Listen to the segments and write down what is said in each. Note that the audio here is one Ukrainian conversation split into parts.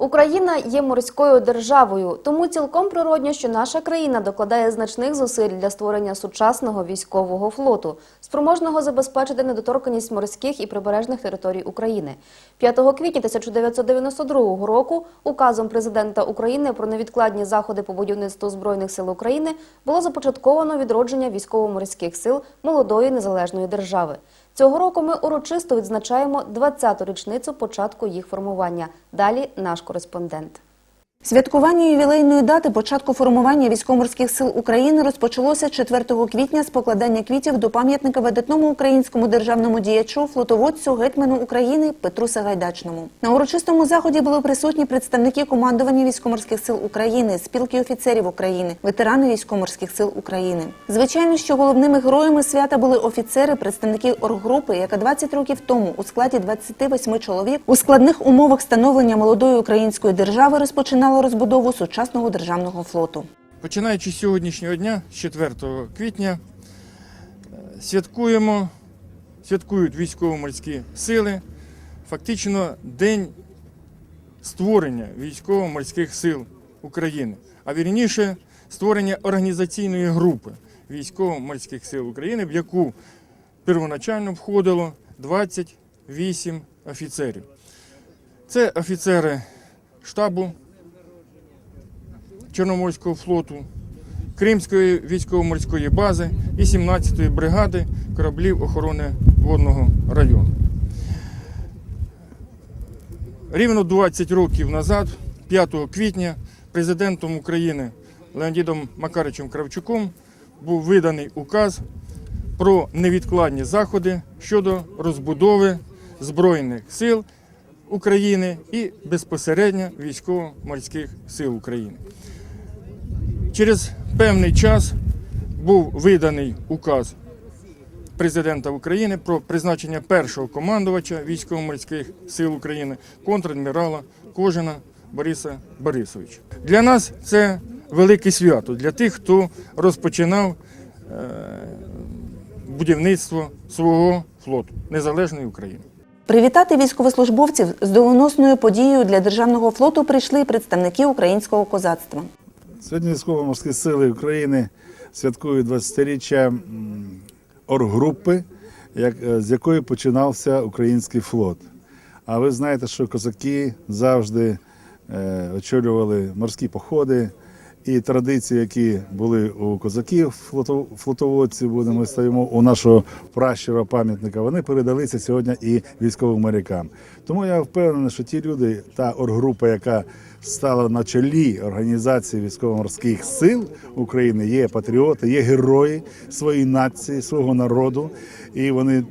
Україна є морською державою, тому цілком природньо, що наша країна докладає значних зусиль для створення сучасного військового флоту, спроможного забезпечити недоторканість морських і прибережних територій України. 5 квітня 1992 року указом президента України про невідкладні заходи по будівництву збройних сил України було започатковано відродження військово-морських сил молодої незалежної держави. Цього року ми урочисто відзначаємо 20-ту річницю початку їх формування. Далі наш кореспондент. Святкування ювілейної дати початку формування військово-морських сил України розпочалося 4 квітня з покладання квітів до пам'ятника видатному українському державному діячу, флотоводцю, гетьману України Петру Сагайдачному. На урочистому заході були присутні представники командування військово-морських сил України, спілки офіцерів України, ветерани військово-морських сил України. Звичайно, що головними героями свята були офіцери, представники орггрупи, яка 20 років тому у складі 28 чоловік у складних умовах становлення молодої української держави розпочинала розбудову сучасного державного флоту. Починаючи з сьогоднішнього дня, з 4 квітня, е, святкуємо, святкують військово-морські сили, фактично день створення військово-морських сил України, а вірніше створення організаційної групи військово-морських сил України, в яку первоначально входило 28 офіцерів. Це офіцери штабу Чорноморського флоту, Кримської військово-морської бази і 17-ї бригади кораблів охорони водного району. Рівно 20 років назад, 5 квітня, президентом України Леонідом Макаричем Кравчуком був виданий указ про невідкладні заходи щодо розбудови Збройних сил України і безпосередньо військово-морських сил України. Через певний час був виданий указ президента України про призначення першого командувача військово-морських сил України контрадмірала Кожина Бориса Борисовича. Для нас це велике свято для тих, хто розпочинав е, будівництво свого флоту незалежної України. Привітати військовослужбовців з доленосною подією для державного флоту прийшли представники українського козацтва. Сьогодні військово-морські сили України святкують 20-річчя оргрупи, е, з якої починався український флот. А ви знаєте, що козаки завжди е, очолювали морські походи. І традиції, які були у козаків, флото- флотоводців, будемо стоїмо у нашого пращура пам'ятника, вони передалися сьогодні і військовим морякам. Тому я впевнений, що ті люди, та орггрупа, яка стала на чолі організації військово-морських сил України, є патріоти, є герої своєї нації, свого народу, і вони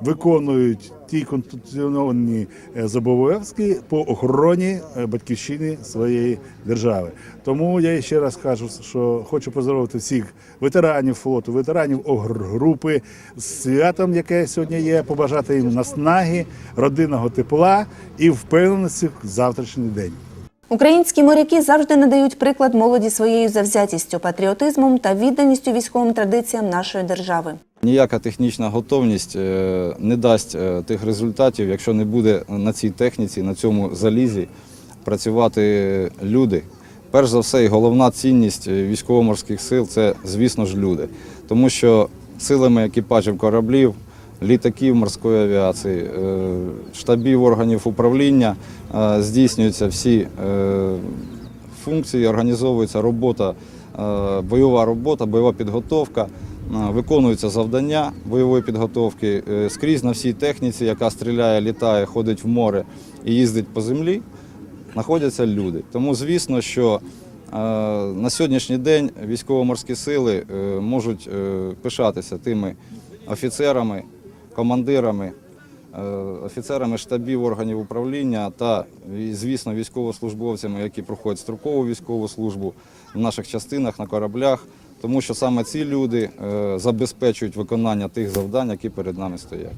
виконують ті конституційні е, зобов'язки по охороні е, батьківщини своєї держави. Тому я ще раз кажу, що хочу поздоровити всіх ветеранів флоту, ветеранів групи з святом, яке сьогодні є, побажати їм наснаги, родинного тепла і впевненості в завтрашній день. Українські моряки завжди надають приклад молоді своєю завзятістю, патріотизмом та відданістю військовим традиціям нашої держави. Ніяка технічна готовність е, не дасть е, тих результатів, якщо не буде на цій техніці, на цьому залізі працювати люди. Перш за все, і головна цінність е, військово-морських сил це, звісно ж, люди. Тому що силами екіпажів кораблів, літаків морської авіації, штабів органів управління здійснюються всі функції, організовується робота, бойова робота, бойова підготовка, виконуються завдання бойової підготовки Е, скрізь на всій техніці, яка стріляє, літає, ходить в море і їздить по землі, знаходяться люди. Тому звісно, що е, на сьогоднішній день військово-морські сили е, можуть пишатися тими офіцерами, командирами, офіцерами штабів органів управління та, звісно, військовослужбовцями, які проходять строкову військову службу в наших частинах на кораблях, тому що саме ці люди е, забезпечують виконання тих завдань, які перед нами стоять.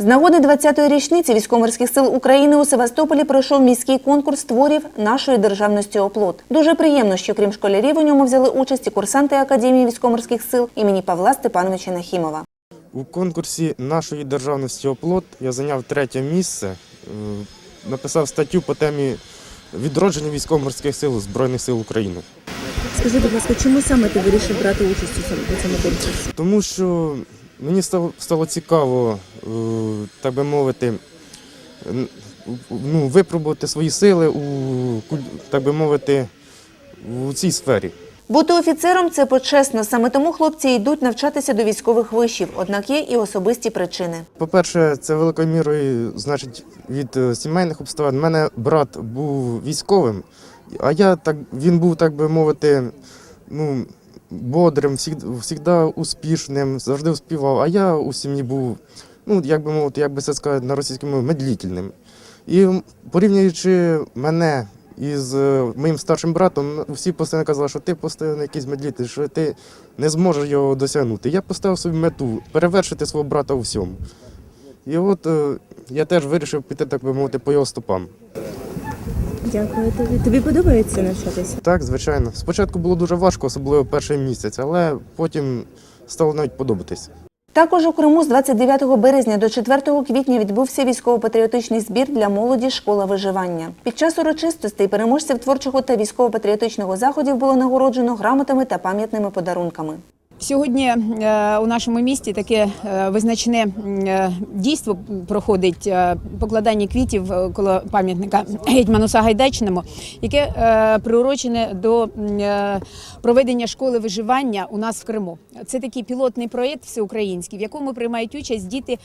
З нагоди 20-ї річниці військово-морських сил України у Севастополі пройшов міський конкурс творів нашої державності оплот. Дуже приємно, що крім школярів у ньому взяли участь і курсанти Академії військово-морських сил імені Павла Степановича Нахімова. У конкурсі нашої державності оплот я зайняв третє місце. Е, Написав статтю по темі відродження військово-морських сил Збройних сил України. Скажи, будь ласка, чому саме ти вирішив брати участь у цьому, конкурсі? Тому що мені стало, стало цікаво, е, так би мовити, ну, випробувати свої сили у, так би мовити, у цій сфері. Бути офіцером це почесно. Саме тому хлопці йдуть навчатися до військових вишів. Однак є і особисті причини. По-перше, це великою мірою, значить, від е, сімейних обставин. У мене брат був військовим, а я так, він був, так би мовити, ну, бодрим, завжди успішним, завжди успівав. А я у сім'ї був, ну, як би мовити, як би це сказати, на російській мові, медлітельним. І порівнюючи мене із е, моїм старшим братом, всі постійно казали, що ти постійно якийсь медлітель, що ти не зможеш його досягнути. Я поставив собі мету перевершити свого брата у всьому. І от е, я теж вирішив піти, так би мовити, по його стопам. Дякую тобі. Тобі подобається навчатися? Так, звичайно. Спочатку було дуже важко, особливо перший місяць, але потім стало навіть подобатись. Також у Криму з 29 березня до 4 квітня відбувся військово-патріотичний збір для молоді школа виживання. Під час урочистостей переможців творчого та військово-патріотичного заходів було нагороджено грамотами та пам'ятними подарунками. Сьогодні е, у нашому місті таке е, визначне е, дійство проходить покладання квітів коло пам'ятника гетьману Сагайдачному, яке приурочене до проведення школи виживання у нас в Криму. Це такий пілотний проєкт всеукраїнський, в якому приймають участь діти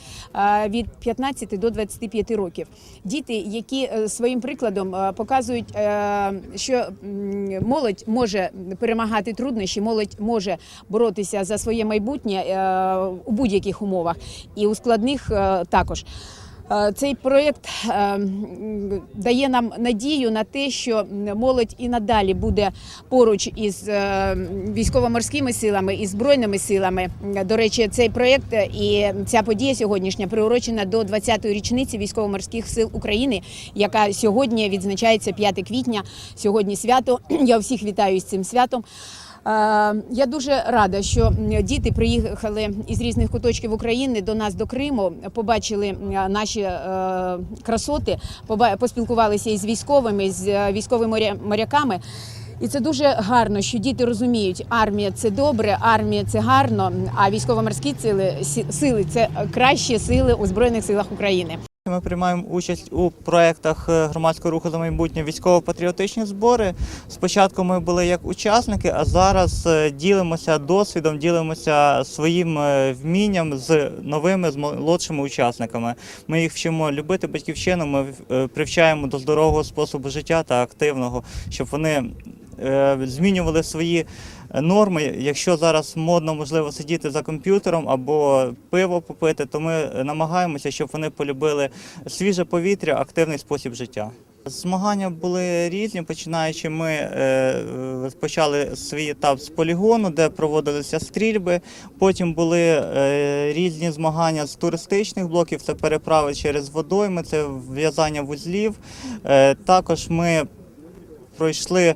від 15 до 25 років. Діти, які своїм прикладом показують, що молодь може перемагати труднощі, молодь може боротися за своє майбутнє е, у будь-яких умовах і у складних е, також. Е, Цей проєкт дає нам надію на те, що молодь і надалі буде поруч із військово-морськими силами і збройними силами. До речі, цей проєкт і ця подія сьогоднішня приурочена до 20-ї річниці військово-морських сил України, яка сьогодні відзначається 5 квітня. Сьогодні свято. Я всіх вітаю з цим святом. Е, Я дуже рада, що діти приїхали із різних куточків України до нас до Криму, побачили наші е, красоти, поспілкувалися із військовими, з е, військовими моря- моряками. І це дуже гарно, що діти розуміють, армія це добре, армія це гарно, а військово-морські сили це кращі сили у збройних силах України. Ми приймаємо участь у проєктах е, громадського руху за майбутнє військово-патріотичні збори. Спочатку ми були як учасники, а зараз е, ділимося досвідом, ділимося своїм е, вмінням з новими, з молодшими учасниками. Ми їх вчимо любити батьківщину, ми привчаємо до здорового способу життя та активного, щоб вони змінювали свої норми. Якщо зараз модно можливо сидіти за комп'ютером або пиво попити, то ми намагаємося, щоб вони полюбили свіже повітря, активний спосіб життя. Змагання були різні, починаючи, ми е, почали свій етап з полігону, де проводилися стрільби. Потім були е, різні змагання з туристичних блоків, це переправи через водойми, це в'язання вузлів. Е, також ми пройшли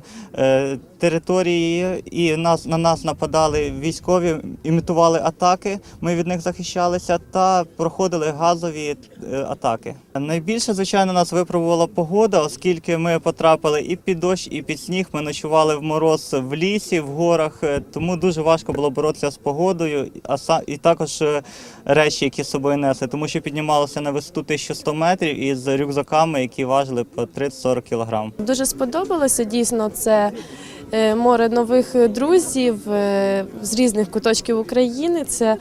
території, і нас на нас нападали військові, імітували атаки. Ми від них захищалися та проходили газові е, атаки. Найбільше, звичайно, нас випробувала погода, оскільки ми потрапили і під дощ, і під сніг. Ми ночували в мороз в лісі, в горах, е, тому дуже важко було боротися з погодою, а і також е, речі, які з собою несли, тому що піднімалося на висоту 1100 метрів із рюкзаками, які важили по 30-40 кілограм. Дуже сподобалося дійсно це море нових друзів е, з різних куточків України. Це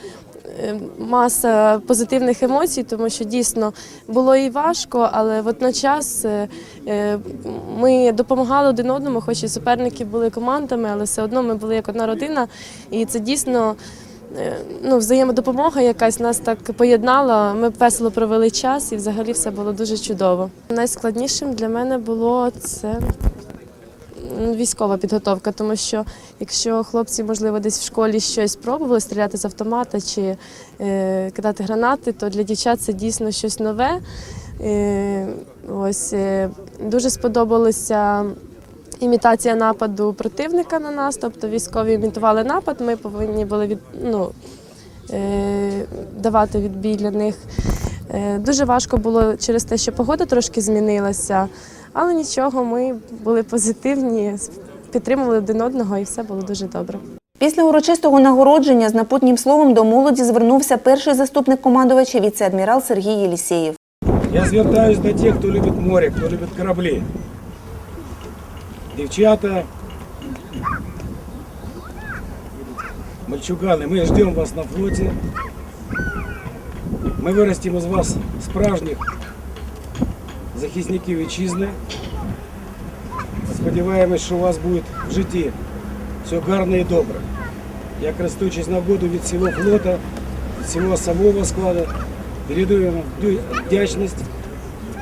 е, маса позитивних емоцій, тому що дійсно було і важко, але водночас е, е, ми допомагали один одному, хоч і суперники були командами, але все одно ми були як одна родина, і це дійсно. е, Ну, взаємодопомога якась нас так поєднала. Ми весело провели час і взагалі все було дуже чудово. Найскладнішим для мене було це військова підготовка, тому що якщо хлопці, можливо, десь в школі щось пробували стріляти з автомата чи е, кидати гранати, то для дівчат це дійсно щось нове. Е, ось е, дуже сподобалося. Імітація нападу противника на нас, тобто військові імітували напад, ми повинні були від, ну, е, давати відбій для них. Е, дуже важко було через те, що погода трошки змінилася, Але нічого, ми були позитивні, підтримували один одного і все було дуже добре. Після урочистого нагородження з напутнім словом до молоді звернувся перший заступник командувача віце-адмірал Сергій Єлісєєв. Я звертаюсь до тех, кто любит море, кто любит корабли. Девчата, мальчуганы, мы ждем вас на флоте. Ми виростимо з вас справжніх захисників вітчизни. Сподіваємось, що у вас буде в житті все гарне і добре. Я користуючись нагоду від всього флота, від всього особового складу, передаю вам вдячність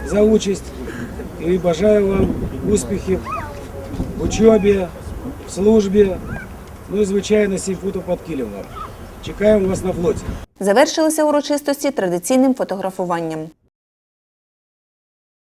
за участь і бажаю вам успіхів в учобі, в службі, ну і звичайно сім футів під килем вам. Чекаємо вас на флоті. Завершилися урочистості традиційним фотографуванням.